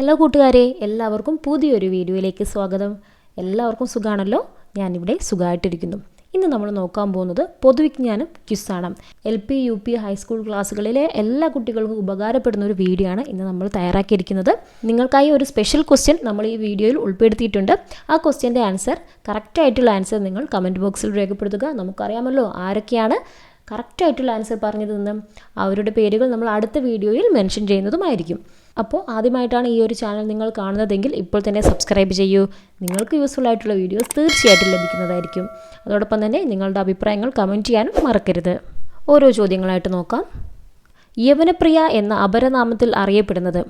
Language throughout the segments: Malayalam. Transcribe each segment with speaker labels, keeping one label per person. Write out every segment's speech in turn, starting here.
Speaker 1: ഹലോ കൂട്ടുകാരെ എല്ലാവർക്കും പുതിയൊരു വീഡിയോയിലേക്ക് സ്വാഗതം. എല്ലാവർക്കും സുഖമാണല്ലോ ഞാനിവിടെ സുഖമായിട്ടിരിക്കുന്നു ഇന്ന് നമ്മൾ നോക്കാൻ പോകുന്നത് പൊതുവിജ്ഞാനം ക്യുസാണ് L P U P high school ക്ലാസ്സുകളിലെ എല്ലാ കുട്ടികൾക്കും ഉപകാരപ്പെടുന്ന ഒരു വീഡിയോ ആണ് ഇന്ന് നമ്മൾ തയ്യാറാക്കിയിരിക്കുന്നത്. നിങ്ങൾക്കായി ഒരു സ്പെഷ്യൽ ക്വസ്റ്റ്യൻ നമ്മൾ ഈ വീഡിയോയിൽ ഉൾപ്പെടുത്തിയിട്ടുണ്ട്. ആ ക്വസ്റ്റ്യന്റെ ആൻസർ കറക്റ്റായിട്ടുള്ള ആൻസർ നിങ്ങൾ കമന്റ് ബോക്സിൽ രേഖപ്പെടുത്തുക. നമുക്കറിയാമല്ലോ ആരൊക്കെയാണ് കറക്റ്റായിട്ടുള്ള ആൻസർ പറഞ്ഞു തന്ന അവരുടെ പേരുകൾ നമ്മൾ അടുത്ത വീഡിയോയിൽ മെൻഷൻ ചെയ്യുന്നതുമായിരിക്കും. അപ്പോൾ ആദ്യമായിട്ടാണ് ഈ ഒരു ചാനൽ നിങ്ങൾ കാണുന്നതെങ്കിൽ ഇപ്പോൾ തന്നെ സബ്സ്ക്രൈബ് ചെയ്യൂ. നിങ്ങൾക്ക് യൂസ്ഫുൾ ആയിട്ടുള്ള വീഡിയോസ് തീർച്ചയായിട്ടും ലഭിക്കുന്നതായിരിക്കും. അതോടൊപ്പം തന്നെ നിങ്ങളുടെ അഭിപ്രായങ്ങൾ കമന്റ് ചെയ്യാനും മറക്കരുത്. ഓരോ ചോദ്യങ്ങളായിട്ട് നോക്കാം. യവനപ്രിയ എന്ന അപരനാമത്തിൽ അറിയപ്പെടുന്നത്.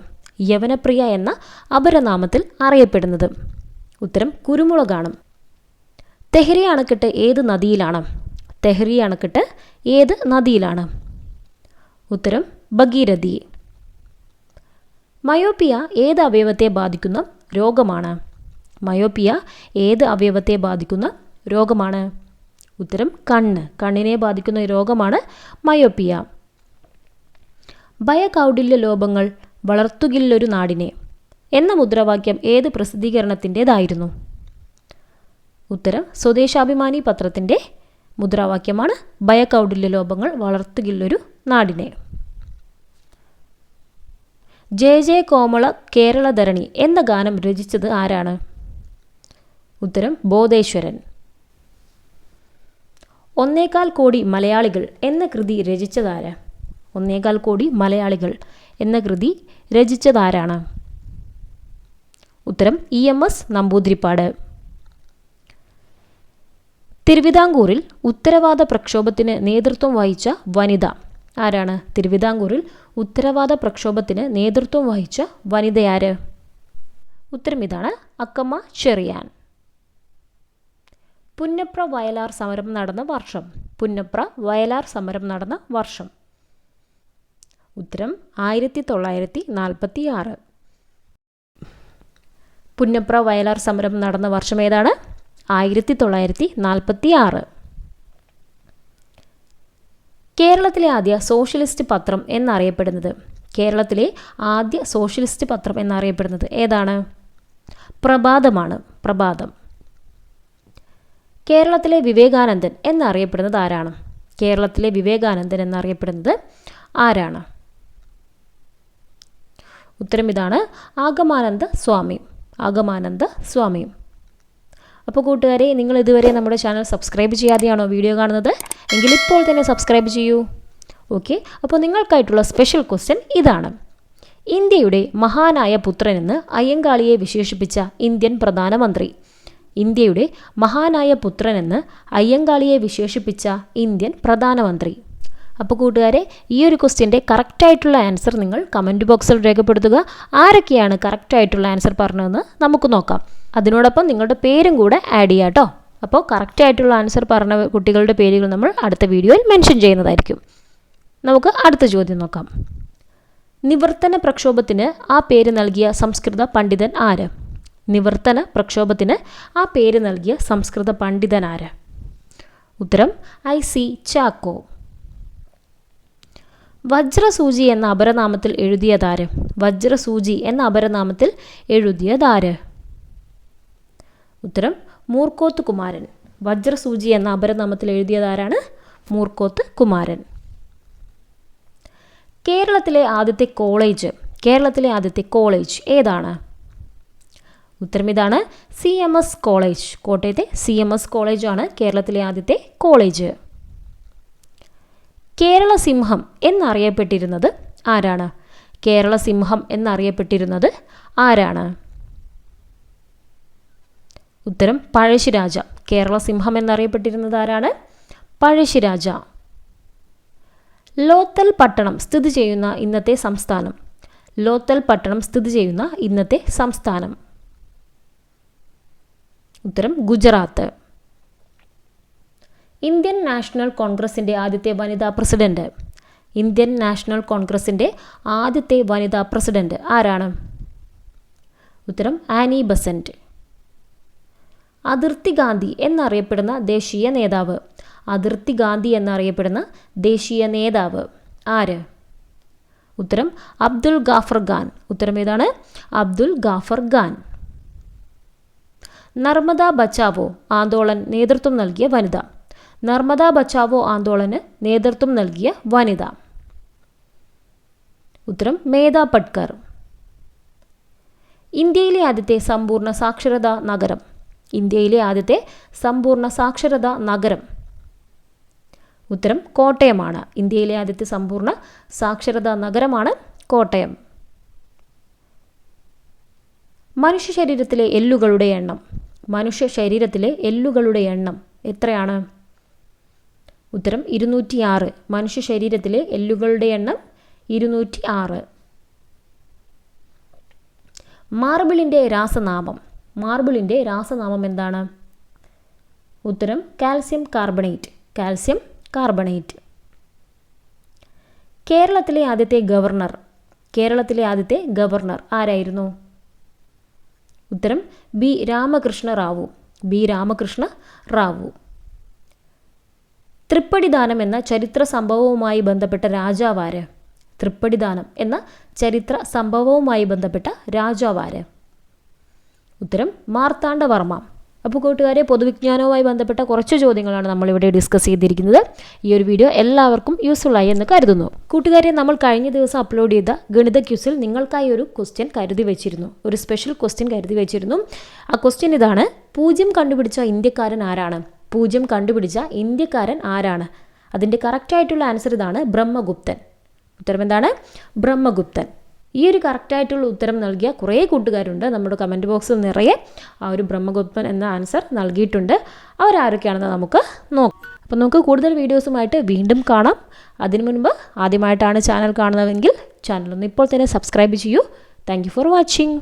Speaker 1: യവനപ്രിയ എന്ന അപരനാമത്തിൽ അറിയപ്പെടുന്നത്. ഉത്തരം കുരുമുളകാണ്. തെഹ്രി അണക്കെട്ട് ഏത് നദിയിലാണ്? തെഹ്രി അണക്കെട്ട് ഏത് നദിയിലാണ്? ഉത്തരം ഭഗീരഥി. മയോപ്പിയ ഏത് അവയവത്തെ ബാധിക്കുന്ന രോഗമാണ്? മയോപ്പിയ ഏത് അവയവത്തെ ബാധിക്കുന്ന രോഗമാണ്? ഉത്തരം കണ്ണ്. കണ്ണിനെ ബാധിക്കുന്ന രോഗമാണ് മയോപ്പിയ. ഭയകൗടില്യ ലോപങ്ങൾ വളർത്തുകില്ലൊരു നാടിനെ. എന്ന മുദ്രാവാക്യം ഏത് പ്രസിദ്ധീകരണത്തിന്റെതായിരുന്നു? ഉത്തരം സ്വദേശാഭിമാനി പത്രത്തിന്റെ മുദ്രാവാക്യമാണ് ഭയക്കൗടില്യ ലോപങ്ങൾ വളർത്തുകില്ലൊരു നാടിനെ. ജയ ജയ കോമള കേരളധരണി എന്ന ഗാനം രചിച്ചത് ആരാണ്? ഉത്തരം ബോധേശ്വരൻ. ഒന്നേകാൽ കോടി മലയാളികൾ എന്ന കൃതി രചിച്ചതാര? ഒന്നേകാൽ കോടി മലയാളികൾ എന്ന കൃതി രചിച്ചതാരാണ്? ഉത്തരം ഇ. എം. എസ്. നമ്പൂതിരിപ്പാട്. തിരുവിതാംകൂറിൽ ഉത്തരവാദ പ്രക്ഷോഭത്തിന് നേതൃത്വം വഹിച്ച വനിത. ആരാണ്? തിരുവിതാംകൂറിൽ ഉത്തരവാദ പ്രക്ഷോഭത്തിന് നേതൃത്വം വഹിച്ച വനിതയാര്? ഉത്തരം ഇതാണ് അക്കമ്മ ചെറിയാൻ. പുന്നപ്ര വയലാർ സമരം നടന്ന വർഷം. പുന്നപ്ര വയലാർ സമരം നടന്ന വർഷം. ഉത്തരം ആയിരത്തി തൊള്ളായിരത്തി നാൽപ്പത്തി ആറ് പുന്നപ്ര വയലാർ സമരം നടന്ന വർഷം ഏതാണ്? ആയിരത്തി തൊള്ളായിരത്തി നാൽപ്പത്തി ആറ് കേരളത്തിലെ ആദ്യ സോഷ്യലിസ്റ്റ് പത്രം എന്നറിയപ്പെടുന്നത്. കേരളത്തിലെ ആദ്യ സോഷ്യലിസ്റ്റ് പത്രം എന്നറിയപ്പെടുന്നത് ഏതാണ്? പ്രഭാതമാണ്. പ്രഭാതം. കേരളത്തിലെ വിവേകാനന്ദൻ എന്നറിയപ്പെടുന്നത് ആരാണ്? കേരളത്തിലെ വിവേകാനന്ദൻ എന്നറിയപ്പെടുന്നത് ആരാണ്? ഉത്തരം ഇതാണ് ആഗമാനന്ദ സ്വാമി. ആഗമാനന്ദ സ്വാമി. അപ്പോൾ കൂട്ടുകാരെ നിങ്ങൾ ഇതുവരെ നമ്മുടെ ചാനൽ സബ്സ്ക്രൈബ് ചെയ്യാതെയാണോ വീഡിയോ കാണുന്നത്? എങ്കിൽ ഇപ്പോൾ തന്നെ സബ്സ്ക്രൈബ് ചെയ്യൂ. ഓക്കെ അപ്പോൾ നിങ്ങൾക്കായിട്ടുള്ള സ്പെഷ്യൽ ക്വസ്റ്റ്യൻ ഇതാണ്. ഇന്ത്യയുടെ മഹാനായ പുത്രനെന്ന് അയ്യങ്കാളിയെ വിശേഷിപ്പിച്ച ഇന്ത്യൻ പ്രധാനമന്ത്രി. ഇന്ത്യയുടെ മഹാനായ പുത്രനെന്ന് അയ്യങ്കാളിയെ വിശേഷിപ്പിച്ച ഇന്ത്യൻ പ്രധാനമന്ത്രി. അപ്പോൾ കൂട്ടുകാരെ ഈ ഒരു ക്വസ്റ്റ്യന്റെ കറക്റ്റായിട്ടുള്ള ആൻസർ നിങ്ങൾ കമന്റ് ബോക്സിൽ രേഖപ്പെടുത്തുക. ആരൊക്കെയാണ് കറക്റ്റായിട്ടുള്ള ആൻസർ പറഞ്ഞതെന്ന് നമുക്ക് നോക്കാം. അതിനോടൊപ്പം നിങ്ങളുടെ പേരും കൂടെ ആഡ് ചെയ്യാം കേട്ടോ അപ്പോൾ കറക്റ്റായിട്ടുള്ള ആൻസർ പറഞ്ഞ കുട്ടികളുടെ പേരുകൾ നമ്മൾ അടുത്ത വീഡിയോയിൽ മെൻഷൻ ചെയ്യുന്നതായിരിക്കും. നമുക്ക് അടുത്ത ചോദ്യം നോക്കാം. നിവർത്തന പ്രക്ഷോഭത്തിന് ആ പേര് നൽകിയ സംസ്കൃത പണ്ഡിതൻ ആര്? നിവർത്തന പ്രക്ഷോഭത്തിന് ആ പേര് നൽകിയ സംസ്കൃത പണ്ഡിതൻ ആര്? ഉത്തരം ഐ സി ചാക്കോ. വജ്രസൂചി എന്ന അപരനാമത്തിൽ എഴുതിയതാര്? വജ്രസൂചി എന്ന അപരനാമത്തിൽ എഴുതിയതാര്? ഉത്തരം മൂർക്കോത്ത് കുമാരൻ. വജ്രസൂചി എന്ന അപരനാമത്തിൽ എഴുതിയതാരാണ്? മൂർക്കോത്ത് കുമാരൻ. കേരളത്തിലെ ആദ്യത്തെ കോളേജ് കേരളത്തിലെ ആദ്യത്തെ കോളേജ് ഏതാണ്? ഉത്തരം ഇതാണ് സി എം എസ് കോളേജ്. കോട്ടയത്തെ സി എം എസ് കോളേജാണ് കേരളത്തിലെ ആദ്യത്തെ കോളേജ്. കേരള സിംഹം എന്നറിയപ്പെട്ടിരുന്നത് ആരാണ്? കേരള സിംഹം എന്നറിയപ്പെട്ടിരുന്നത് ആരാണ്? ഉത്തരം പഴശ്ശിരാജ. കേരള സിംഹം എന്നറിയപ്പെട്ടിരുന്നത് ആരാണ്? പഴശ്ശിരാജ. ലോത്തൽ പട്ടണം സ്ഥിതി ചെയ്യുന്ന ഇന്നത്തെ സംസ്ഥാനം. ലോത്തൽ പട്ടണം സ്ഥിതി ചെയ്യുന്ന ഇന്നത്തെ സംസ്ഥാനം. ഉത്തരം ഗുജറാത്ത്. ഇന്ത്യൻ നാഷണൽ കോൺഗ്രസിന്റെ ആദ്യത്തെ വനിതാ പ്രസിഡന്റ്. ഇന്ത്യൻ നാഷണൽ കോൺഗ്രസിന്റെ ആദ്യത്തെ വനിതാ പ്രസിഡന്റ് ആരാണ്? ഉത്തരം ആനി ബസന്റ്. അതിർത്തി ഗാന്ധി എന്നറിയപ്പെടുന്ന ദേശീയ നേതാവ്. അതിർത്തി ഗാന്ധി എന്നറിയപ്പെടുന്ന ദേശീയ നേതാവ് ആര്? ഉത്തരം അബ്ദുൽ ഗാഫർ ഖാൻ. ഉത്തരം ഏതാണ്? അബ്ദുൽ ഗാഫർ ഖാൻ. നർമ്മദ ബച്ചാവോ ആന്തോളൻ നേതൃത്വം നൽകിയ വനിത. നർമ്മദ ബച്ചാവോ ആന്തോളന് നേതൃത്വം നൽകിയ വനിത. ഉത്തരം മേധ പട്കർ. ഇന്ത്യയിലെ ആദ്യത്തെ സമ്പൂർണ സാക്ഷരതാ നഗരം. ഇന്ത്യയിലെ ആദ്യത്തെ സമ്പൂർണ സാക്ഷരതാ നഗരം. ഉത്തരം കോട്ടയമാണ്. ഇന്ത്യയിലെ ആദ്യത്തെ സമ്പൂർണ സാക്ഷരതാ നഗരമാണ് കോട്ടയം. മനുഷ്യ ശരീരത്തിലെ എല്ലുകളുടെ എണ്ണം. മനുഷ്യ ശരീരത്തിലെ എല്ലുകളുടെ എണ്ണം എത്രയാണ്? ഉത്തരം ഇരുന്നൂറ്റി ആറ് മനുഷ്യ ശരീരത്തിലെ എല്ലുകളുടെ എണ്ണം ഇരുന്നൂറ്റി ആറ് മാർബിളിന്റെ രാസനാമം. മാർബിളിന്റെ രാസനാമം എന്താണ്? ഉത്തരം കാൽസ്യം കാർബണേറ്റ്. Calcium carbonate. കേരളത്തിലെ ആദ്യത്തെ ഗവർണർ. കേരളത്തിലെ ആദ്യത്തെ ഗവർണർ ആരായിരുന്നു? ഉത്തരം ബി രാമകൃഷ്ണ റാവു. ബി രാമകൃഷ്ണ റാവു. തൃപ്പടിദാനം എന്ന ചരിത്ര സംഭവവുമായി ബന്ധപ്പെട്ട രാജാവാര്? തൃപ്പടിദാനം എന്ന ചരിത്ര സംഭവവുമായി ബന്ധപ്പെട്ട രാജാവാര്? ഉത്തരം മാർത്താണ്ഡവർമ്മ. അപ്പോൾ കൂട്ടുകാരെ പൊതുവിജ്ഞാനവുമായി ബന്ധപ്പെട്ട കുറച്ച് ചോദ്യങ്ങളാണ് നമ്മളിവിടെ ഡിസ്കസ് ചെയ്തിരിക്കുന്നത്. ഈ ഒരു വീഡിയോ എല്ലാവർക്കും യൂസ്ഫുൾ ആയി എന്ന് കരുതുന്നു. കൂട്ടുകാരെ നമ്മൾ കഴിഞ്ഞ ദിവസം അപ്ലോഡ് ചെയ്ത ഗണിത ക്യൂസിൽ നിങ്ങൾക്കായി ഒരു ക്വസ്റ്റ്യൻ കരുതി വെച്ചിരുന്നു. ഒരു സ്പെഷ്യൽ ക്വസ്റ്റ്യൻ കരുതി വെച്ചിരുന്നു. ആ ക്വസ്റ്റ്യൻ ഇതാണ് പൂജ്യം കണ്ടുപിടിച്ച ഇന്ത്യക്കാരൻ ആരാണ്? പൂജ്യം കണ്ടുപിടിച്ച ഇന്ത്യക്കാരൻ ആരാണ്? അതിന്റെ കറക്റ്റായിട്ടുള്ള ആൻസർ ഇതാണ് ബ്രഹ്മഗുപ്തൻ. ഉത്തരം എന്താണ്? ബ്രഹ്മഗുപ്തൻ. ഈ ഒരു കറക്റ്റായിട്ടുള്ള ഉത്തരം നൽകിയ കുറേ കൂട്ടുകാരുണ്ട്. നമ്മുടെ കമന്റ് ബോക്സിൽ നിറയെ ആ ഒരു ബ്രഹ്മഗുപ്തൻ എന്ന ആൻസർ നൽകിയിട്ടുണ്ട്. അവരാരൊക്കെയാണെന്ന് നമുക്ക് നോക്കാം. അപ്പോൾ നമുക്ക് കൂടുതൽ വീഡിയോസുമായിട്ട് വീണ്ടും കാണാം. അതിനു മുൻപ് ആദ്യമായിട്ടാണ് ചാനൽ കാണുന്നതെങ്കിൽ ചാനലൊന്ന് ഇപ്പോൾ തന്നെ സബ്സ്ക്രൈബ് ചെയ്യൂ. Thank for watching